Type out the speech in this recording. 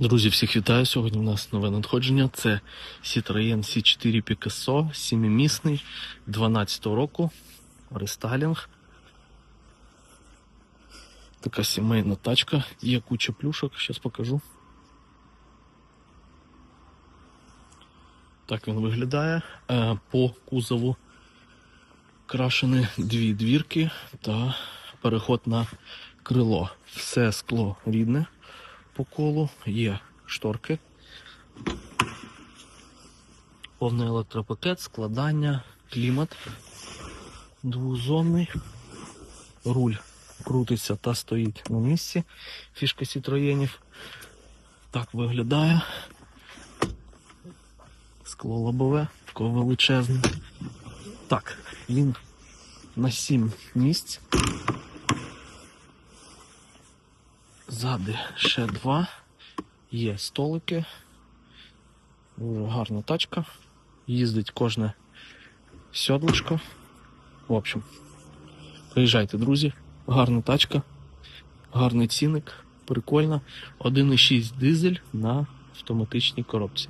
Друзі, всіх вітаю. Сьогодні у нас нове надходження. Це Citroën C4 Picasso, 7-місний, 12 року, рестайлінг. Така сімейна тачка, є куча плюшок, зараз покажу. Так він виглядає. Е, По кузову крашені дві двірки та переход на крило. Все скло рідне по колу, є шторки. Повний електропакет, складання, клімат двозонний. Руль крутиться та стоїть на місці. Фішка Сітроєнів. Так виглядає. Скло лобове, таке величезне. Так, він на 7 місць. Ззади ще два. Є столики. Дуже гарна тачка. Їздить кожне сьодлишко. В общем, приїжджайте, друзі. Гарна тачка, гарний ціник, прикольна. 1,6 дизель на автоматичній коробці.